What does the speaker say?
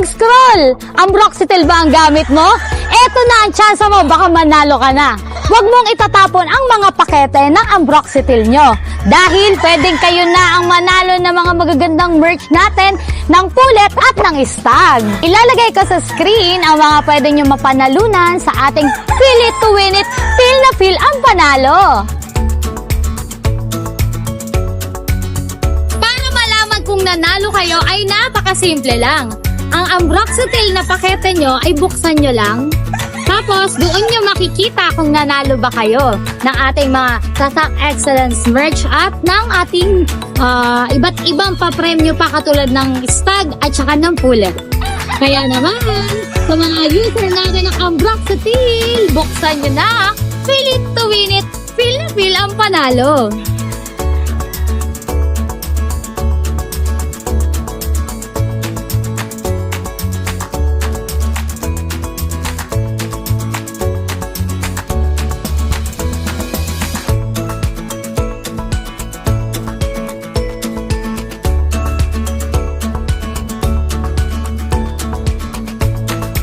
Ambroxetil! Ambroxetil ba ang gamit mo? Eto na ang tsansa mo, baka manalo ka na. Huwag mong itatapon ang mga pakete ng Ambroxetil nyo. Dahil pwedeng kayo na ang manalo ng mga magagandang merch natin ng pulet at ng stag. Ilalagay ko sa screen ang mga pwede nyo mapanalunan sa ating Feel It to Win It, Feel na Feel ang panalo. Para malaman kung nanalo kayo ay napakasimple lang. Ang Ambroxetil na pakete nyo ay buksan nyo lang. Tapos, doon nyo makikita kung nanalo ba kayo ng ating mga Tatak Excellence merch at ng ating ah, iba't ibang papremyo pa katulad ng stag at saka ng pulet. Kaya naman, sa mga user natin ng Ambroxetil, buksan nyo na, feel it to win it, feel na feel ang panalo.